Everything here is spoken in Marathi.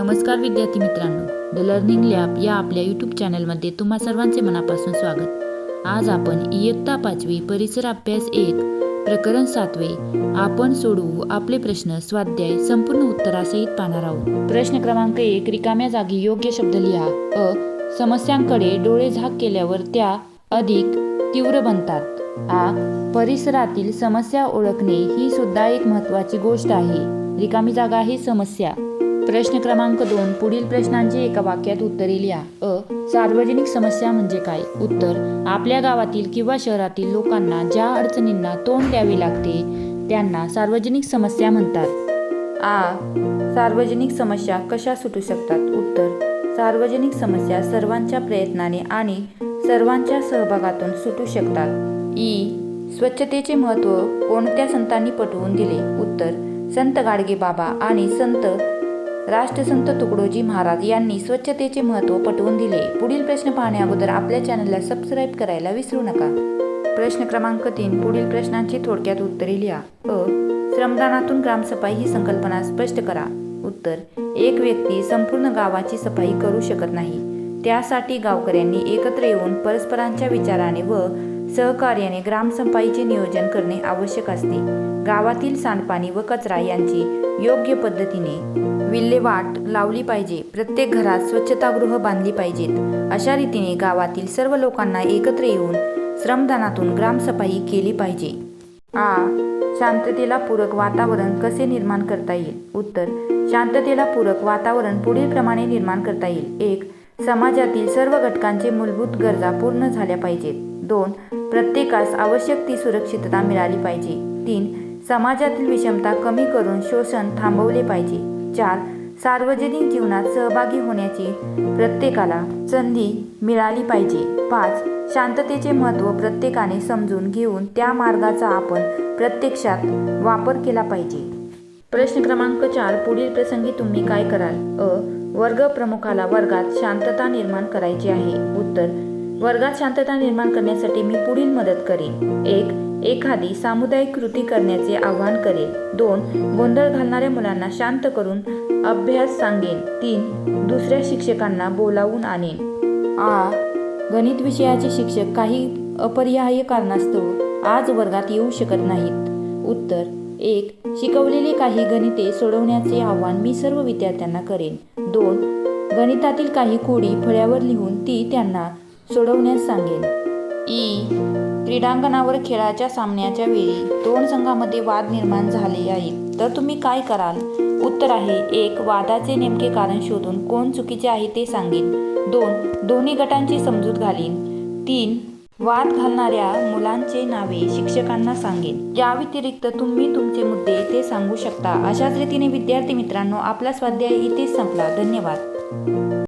नमस्कार विद्यार्थी मित्रांनो द लर्निंग लॅब या आपल्या यूट्यूब चॅनलमध्ये तुम्हा सर्वांचे मनापासून स्वागत. आज आपण इयत्ता पाचवी परिसर अभ्यास एक प्रकरण सातवे आपण सोडवू आपले प्रश्न स्वाध्याय संपूर्ण उत्तरासहित पाहणार आहोत. प्रश्न क्रमांक एक रिकाम्या जागी योग्य शब्द लिहा. अ समस्यांकडे डोळे झाक केल्यावर त्या अधिक तीव्र बनतात. आ परिसरातील समस्या ओळखणे ही सुद्धा एक महत्त्वाची गोष्ट आहे. रिकामी जागा ही समस्या. प्रश्न क्रमांक दोन पुढील प्रश्नांची एका वाक्यात उत्तरे लिहा. अ सार्वजनिक समस्या म्हणजे काय? उत्तर आपल्या गावातील किंवा शहरातील लोकांना ज्या अडचणींना तोंड द्यावे लागते त्यांना सार्वजनिक समस्या म्हणतात. आ सार्वजनिक समस्या कशा सुटू शकतात? उत्तर सार्वजनिक समस्या सर्वांच्या प्रयत्नाने आणि सर्वांच्या सहभागातून सुटू शकतात. ई स्वच्छतेचे महत्त्व कोणत्या संतांनी पटवून दिले? उत्तर संत गाडगे बाबा आणि संत राष्ट्रसंत तुकडोजी महाराज यांनी स्वच्छतेचे महत्त्व पटवून दिले. पुढील प्रश्न पाहण्या अगोदर आपल्या चॅनलला सबस्क्राईब करायला विसरू नका. प्रश्न क्रमांक तीन. पुढील प्रश्नांची थोडक्यात उत्तरे लिहा. अ. श्रमदानातून ग्रामसफाई ही संकल्पना स्पष्ट करा. उत्तर. एक व्यक्ती संपूर्ण गावाची सफाई करू शकत नाही. त्यासाठी गावकऱ्यांनी एकत्र येऊन परस्परांच्या विचाराने व सहकार्याने ग्रामसफाईचे नियोजन करणे आवश्यक असते. गावातील सांडपाणी व कचरा यांची योग्य पद्धतीने विल्हेवाट लावली पाहिजे. प्रत्येक घरात स्वच्छतागृह बांधली पाहिजेत. अशा रीतीने गावातील सर्व लोकांना एकत्र येऊन श्रमदानातून ग्रामसफाई केली पाहिजे. आ. शांततेला पूरक वातावरण कसे निर्माण करता येईल? उत्तर. शांततेला पूरक वातावरण पुढील प्रमाणे निर्माण करता येईल. एक. समाजातील सर्व घटकांचे मूलभूत गरजा पूर्ण झाल्या पाहिजेत. दोन प्रत्येकास आवश्यक ती सुरक्षितता मिळाली पाहिजे. तीन समाजातील विषमता कमी करून शोषण थांबवले पाहिजे. चार सार्वजनिक जीवनात सहभागी होण्याची प्रत्येकाला संधी मिळाली पाहिजे. पाच शांततेचे महत्त्व प्रत्येकाने समजून घेऊन त्या मार्गाचा आपण प्रत्यक्षात वापर केला पाहिजे. प्रश्न क्रमांक चार पुढील प्रसंगी तुम्ही काय कराल? अ वर्ग प्रमुखाला वर्गात शांतता निर्माण करायची आहे. उत्तर वर्गात शांतता निर्माण करण्यासाठी मी पुढील मदत करेन. एक एखादी सामुदायिक कृती करण्याचे आवाहन करेल दोन गोंधळ घालणाऱ्या मुलांना शांत करून अभ्यास सांगेन. तीन दुसऱ्या शिक्षकांना बोलावून आणेन. आ गणित विषयाचे शिक्षक काही अपरिहार्य कारणास्तव आज वर्गात येऊ शकत नाहीत. उत्तर एक शिकवलेली काही गणिते सोडवण्याचे आव्हान मी सर्व विद्यार्थ्यांना करेन. दोन गणितातील काही कोडी फळ्यावर लिहून ती त्यांना सोडवण्यास सांगेन. ई. क्रीडांगणावर खेळाच्या सामन्याच्या वेळी दोन संघामध्ये वाद निर्माण झाले आहेत. तर तुम्ही काय कराल? उत्तर आहे एक वादाचे नेमके कारण शोधून कोण चुकीचे आहे ते सांगेन. दोन दोन्ही गटांची समजूत घालीन. तीन वाद घालणाऱ्या मुलांचे नावे शिक्षकांना सांगेन. या व्यतिरिक्त तुम्ही तुमचे मुद्दे ते सांगू शकता. अशाच रीतीने विद्यार्थी मित्रांनो आपला स्वाध्याय इथेच संपला. धन्यवाद.